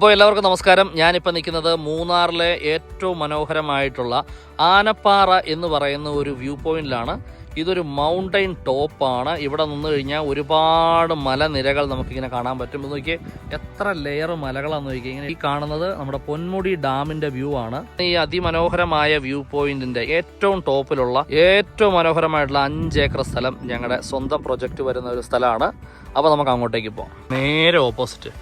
അപ്പോൾ എല്ലാവർക്കും നമസ്കാരം. ഞാനിപ്പോൾ നിൽക്കുന്നത് മൂന്നാറിലെ ഏറ്റവും മനോഹരമായിട്ടുള്ള ആനപ്പാറ എന്ന് പറയുന്ന ഒരു വ്യൂ പോയിന്റിലാണ് ഇതൊരു മൗണ്ടൈൻ ടോപ്പാണ് ഇവിടെ നിന്ന് കഴിഞ്ഞാൽ ഒരുപാട് മലനിരകൾ നമുക്കിങ്ങനെ കാണാൻ പറ്റും. ഇത് നോക്കിയേ എത്ര ലെയർ മലകളാന്ന് നോക്കിയാൽ ഇങ്ങനെ ഈ കാണുന്നത് നമ്മുടെ പൊന്മുടി ഡാമിന്റെ വ്യൂ ആണ്. ഈ അതിമനോഹരമായ വ്യൂ പോയിന്റിന്റെ ഏറ്റവും ടോപ്പിലുള്ള ഏറ്റവും മനോഹരമായിട്ടുള്ള അഞ്ച് ഏക്കർ സ്ഥലം ഞങ്ങളുടെ സ്വന്തം പ്രൊജക്റ്റ് വരുന്ന ഒരു സ്ഥലമാണ്. അപ്പോൾ നമുക്ക് അങ്ങോട്ടേക്ക് പോകാം നേരെ ഓപ്പോസിറ്റ്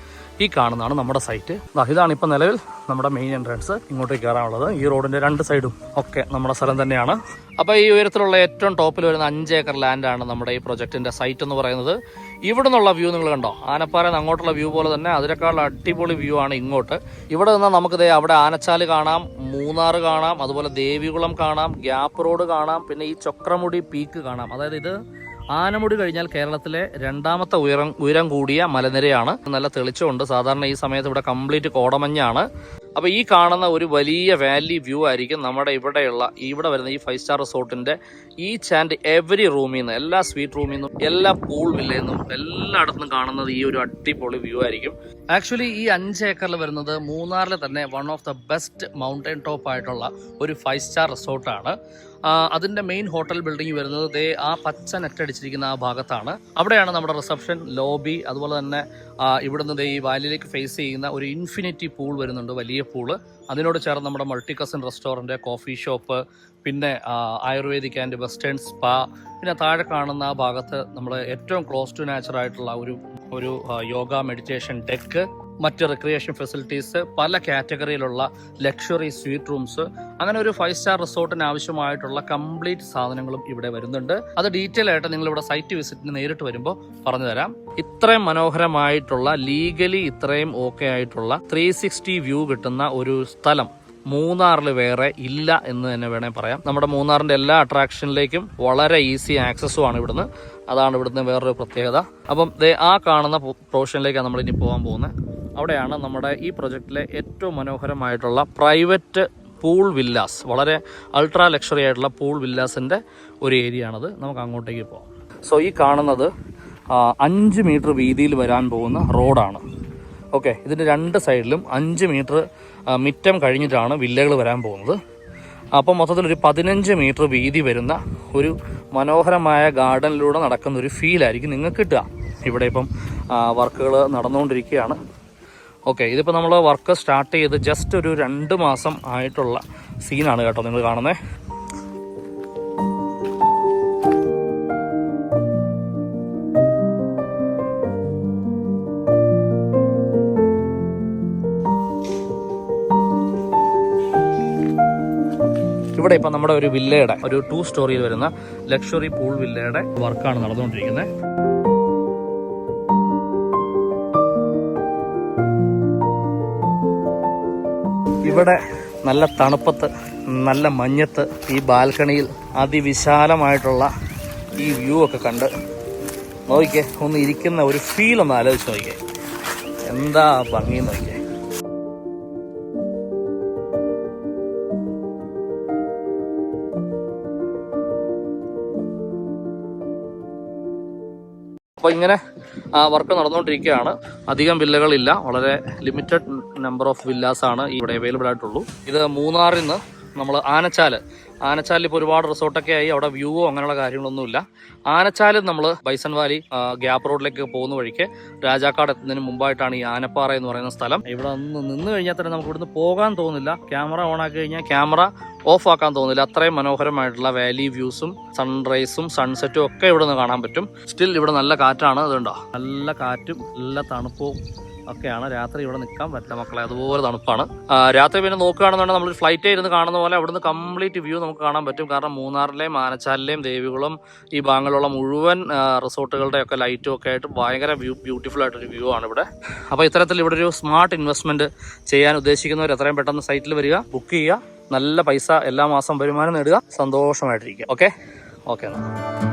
ഈ കാണുന്നതാണ് നമ്മുടെ സൈറ്റ് ഇതാണ് ഇപ്പം നിലവിൽ നമ്മുടെ മെയിൻ എൻട്രൻസ് ഇങ്ങോട്ടേക്ക് കയറാനുള്ളത്. ഈ റോഡിന്റെ രണ്ട് സൈഡും ഒക്കെ നമ്മുടെ സ്ഥലം തന്നെയാണ്. അപ്പോൾ ഈ ഉയരത്തിലുള്ള ഏറ്റവും ടോപ്പിൽ വരുന്ന അഞ്ച് ഏക്കർ ലാൻഡാണ് നമ്മുടെ ഈ പ്രൊജക്ടിന്റെ സൈറ്റ് എന്ന് പറയുന്നത്. ഇവിടെ നിന്നുള്ള വ്യൂ നിങ്ങൾ കണ്ടോ? ആനപ്പാറ അങ്ങോട്ടുള്ള വ്യൂ പോലെ തന്നെ അതിനേക്കാൾ അടിപൊളി വ്യൂ ആണ് ഇങ്ങോട്ട്. ഇവിടെ നിന്ന് നമുക്ക് ദേ അവിടെ ആനച്ചാൽ കാണാം മൂന്നാർ കാണാം അതുപോലെ ദേവികുളം കാണാം ഗ്യാപ്പ് റോഡ് കാണാം പിന്നെ ഈ ചക്രമുടി പീക്ക് കാണാം. അതായത് ഇത് ആനമുടി കഴിഞ്ഞാൽ കേരളത്തിലെ രണ്ടാമത്തെ ഉയരം ഉയരം കൂടിയ മലനിരയാണ്. നല്ല തെളിച്ചമുണ്ട്. സാധാരണ ഈ സമയത്ത് ഇവിടെ കംപ്ലീറ്റ് കോടമഞ്ഞാണ്. അപ്പോൾ ഈ കാണുന്ന ഒരു വലിയ വാലി വ്യൂ ആയിരിക്കും നമ്മുടെ ഇവിടെയുള്ള ഇവിടെ വരുന്ന ഈ ഫൈവ് സ്റ്റാർ റിസോർട്ടിന്റെ ഈ ആൻഡ് എവറി റൂമിൽ നിന്ന് എല്ലാ സ്വീറ്റ് റൂമിൽ നിന്നും എല്ലാ പൂൾ വില്ലയിൽ നിന്നും എല്ലായിടത്തും കാണുന്നത് ഈ ഒരു അടിപൊളി വ്യൂ ആയിരിക്കും. ആക്ച്വലി ഈ അഞ്ച് ഏക്കറിൽ വരുന്നത് മൂന്നാറിൽ തന്നെ one of the best mountain top ആയിട്ടുള്ള ഒരു ഫൈവ് സ്റ്റാർ റിസോർട്ടാണ് അതിന്റെ മെയിൻ ഹോട്ടൽ ബിൽഡിംഗ് വരുന്നത് ദേ ആ പച്ച നെറ്റടിച്ചിരിക്കുന്ന ആ ഭാഗത്താണ്. അവിടെയാണ് നമ്മുടെ റിസപ്ഷൻ ലോബി അതുപോലെ തന്നെ ഇവിടുന്ന് ദേ ഈ വാലിയിലേക്ക് ഫേസ് ചെയ്യുന്ന ഒരു ഇൻഫിനിറ്റി പൂൾ വരുന്നുണ്ട് വലിയ പൂൾ. അതിനോട് ചേർന്ന് നമ്മുടെ multi cuisine restaurant coffee shop പിന്നെ ആയുർവേദിക് ആൻഡ് വെസ്റ്റേൺ സ്പാ. പിന്നെ താഴെ കാണുന്ന ആ ഭാഗത്ത് നമ്മൾ ഏറ്റവും ക്ലോസ് ടു നാച്ചുറായിട്ടുള്ള ഒരു ഒരു യോഗ മെഡിറ്റേഷൻ ഡെക്ക് മറ്റ് റിക്രിയേഷൻ ഫെസിലിറ്റീസ് പല കാറ്റഗറിയിലുള്ള ലക്ഷറി സ്വീറ്റ് റൂംസ് അങ്ങനെ ഒരു ഫൈവ് സ്റ്റാർ റിസോർട്ടിന് ആവശ്യമായിട്ടുള്ള കംപ്ലീറ്റ് സാധനങ്ങളും ഇവിടെ വരുന്നുണ്ട്. അത് ഡീറ്റെയിൽ ആയിട്ട് നിങ്ങൾ ഇവിടെ സൈറ്റ് വിസിറ്റിന് നേരിട്ട് വരുമ്പോൾ പറഞ്ഞു തരാം ഇത്രയും മനോഹരമായിട്ടുള്ള ലീഗലി ഇത്രയും ഓക്കെ ആയിട്ടുള്ള ത്രീ സിക്സ്റ്റി വ്യൂ കിട്ടുന്ന ഒരു സ്ഥലം മൂന്നാറിൽ വേറെ ഇല്ല എന്ന് തന്നെ വേണേൽ പറയാം. നമ്മുടെ മൂന്നാറിന്റെ എല്ലാ അട്രാക്ഷനിലേക്കും വളരെ ഈസി ആക്സസും ആണ് ഇവിടുന്ന്. അതാണ് ഇവിടുന്ന് വേറൊരു പ്രത്യേകത. അപ്പം ആ കാണുന്ന പ്രൊഫഷനിലേക്കാണ് നമ്മൾ ഇനി പോകാൻ പോകുന്നത്. അവിടെയാണ് നമ്മുടെ ഈ പ്രൊജക്റ്റിലെ ഏറ്റവും മനോഹരമായിട്ടുള്ള പ്രൈവറ്റ് പൂൾ വില്ലാസ് വളരെ അൾട്രാ ലക്ഷറി ആയിട്ടുള്ള പൂൾ വില്ലാസിന്റെ ഒരു ഏരിയ ആണത് നമുക്ക് അങ്ങോട്ടേക്ക് പോകാം സോ ഈ കാണുന്നത് അഞ്ച് മീറ്റർ വീതിയിൽ വരാൻ പോകുന്ന റോഡാണ്. ഓക്കെ ഇതിന്റെ രണ്ട് സൈഡിലും അഞ്ച് മീറ്റർ മിറ്റം കഴിഞ്ഞിട്ടാണ് വില്ലകൾ വരാൻ പോകുന്നത്. അപ്പോൾ മൊത്തത്തിൽ ഒരു പതിനഞ്ച് മീറ്റർ വീതി വരുന്ന ഒരു മനോഹരമായ ഗാർഡനിലൂടെ നടക്കുന്ന ഒരു ഫീലായിരിക്കും നിങ്ങൾക്ക് കിട്ടുക. ഇവിടെ ഇപ്പം വർക്കുകൾ നടന്നുകൊണ്ടിരിക്കുകയാണ്. ഓക്കെ ഇതിപ്പോൾ നമ്മൾ വർക്ക് സ്റ്റാർട്ട് ചെയ്ത് ജസ്റ്റ് ഒരു രണ്ട് മാസം ആയിട്ടുള്ള സീനാണ് കേട്ടോ നിങ്ങൾ കാണുന്നത് ഇവിടെ ഇപ്പം നമ്മുടെ ഒരു വില്ലയുടെ ഒരു ടു സ്റ്റോറിയിൽ വരുന്ന ലക്ഷറി പൂൾ വില്ലയുടെ വർക്കാണ് നടന്നുകൊണ്ടിരിക്കുന്നത്. ഇവിടെ നല്ല തണുപ്പത്ത് നല്ല മഞ്ഞത്ത് ഈ ബാൽക്കണിയിൽ അതിവിശാലമായിട്ടുള്ള ഈ വ്യൂ ഒക്കെ കണ്ട് നോക്കിക്കേ ഒന്ന് ഇരിക്കുന്ന ഒരു ഫീൽ ഒന്ന് ആലോചിച്ച് നോക്കിക്കേ. എന്താ ഭംഗി നോക്കിക്കേ. അപ്പോൾ ഇങ്ങനെ വർക്ക് നടന്നുകൊണ്ടിരിക്കുകയാണ്. അധികം വില്ലകളില്ല വളരെ ലിമിറ്റഡ് നമ്പർ ഓഫ് വില്ലാസ് ആണ് ഇവിടെ അവൈലബിൾ ആയിട്ടുള്ളൂ. ഇത് മൂന്നാറിൽ നിന്ന് നമ്മൾ ആനച്ചാൽ ആനച്ചാലിൽ ഇപ്പോൾ ഒരുപാട് റിസോർട്ടൊക്കെ ആയി. അവിടെ വ്യൂവോ അങ്ങനെയുള്ള കാര്യങ്ങളൊന്നുമില്ല ആനച്ചാലിൽ നമ്മൾ ബൈസൺ വാലി ഗ്യാപ്പ് റോഡിലേക്ക് പോകുന്ന വഴിക്ക് രാജാക്കാട് എത്തുന്നതിന് മുമ്പായിട്ടാണ് ഈ ആനപ്പാറ എന്ന് പറയുന്ന സ്ഥലം. ഇവിടെ നിന്ന് നിന്ന് കഴിഞ്ഞാൽ തന്നെ നമുക്ക് ഇവിടുന്ന് പോകാൻ തോന്നില്ല. ക്യാമറ ഓൺ ആക്കി കഴിഞ്ഞാൽ ക്യാമറ ഓഫ് ആക്കാൻ തോന്നില്ല. അത്രയും മനോഹരമായിട്ടുള്ള വാലി വ്യൂസും സൺറൈസും സൺസെറ്റും ഒക്കെ ഇവിടെ നിന്ന് കാണാൻ പറ്റും. സ്റ്റിൽ ഇവിടെ നല്ല കാറ്റാണ്. അതുണ്ടോ നല്ല കാറ്റും നല്ല തണുപ്പും ഒക്കെയാണ്. രാത്രി ഇവിടെ നിൽക്കാൻ പറ്റില്ല മക്കളെ. അതുപോലെ തണുപ്പാണ്. രാത്രി പിന്നെ നോക്കുകയാണെന്നുണ്ടെങ്കിൽ നമ്മൾ ഫ്ലൈറ്റ് ഇരുന്ന് കാണുന്ന പോലെ അവിടുന്ന് കംപ്ലീറ്റ് വ്യൂ നമുക്ക് കാണാൻ പറ്റും. കാരണം മൂന്നാറിലെയും ആനച്ചാലിലെയും ദേവികുളം ഈ ഭാഗങ്ങളിലുള്ള മുഴുവൻ റിസോർട്ടുകളുടെ ഒക്കെ ലൈറ്റും ഒക്കെ ആയിട്ട് ഭയങ്കര വ്യൂ ബ്യൂട്ടിഫുൾ ആയിട്ടൊരു വ്യൂ ആണ് ഇവിടെ. അപ്പോൾ ഇത്തരത്തിൽ ഇവിടെ ഒരു സ്മാർട്ട് ഇൻവെസ്റ്റ്മെന്റ് ചെയ്യാൻ ഉദ്ദേശിക്കുന്നവർ എത്രയും പെട്ടെന്ന് സൈറ്റിൽ വരിക ബുക്ക് ചെയ്യുക. നല്ല പൈസ എല്ലാ മാസം വരുമാനം നേടുക. സന്തോഷമായിട്ടിരിക്കുക. ഓക്കെ ഓക്കെ എന്നാൽ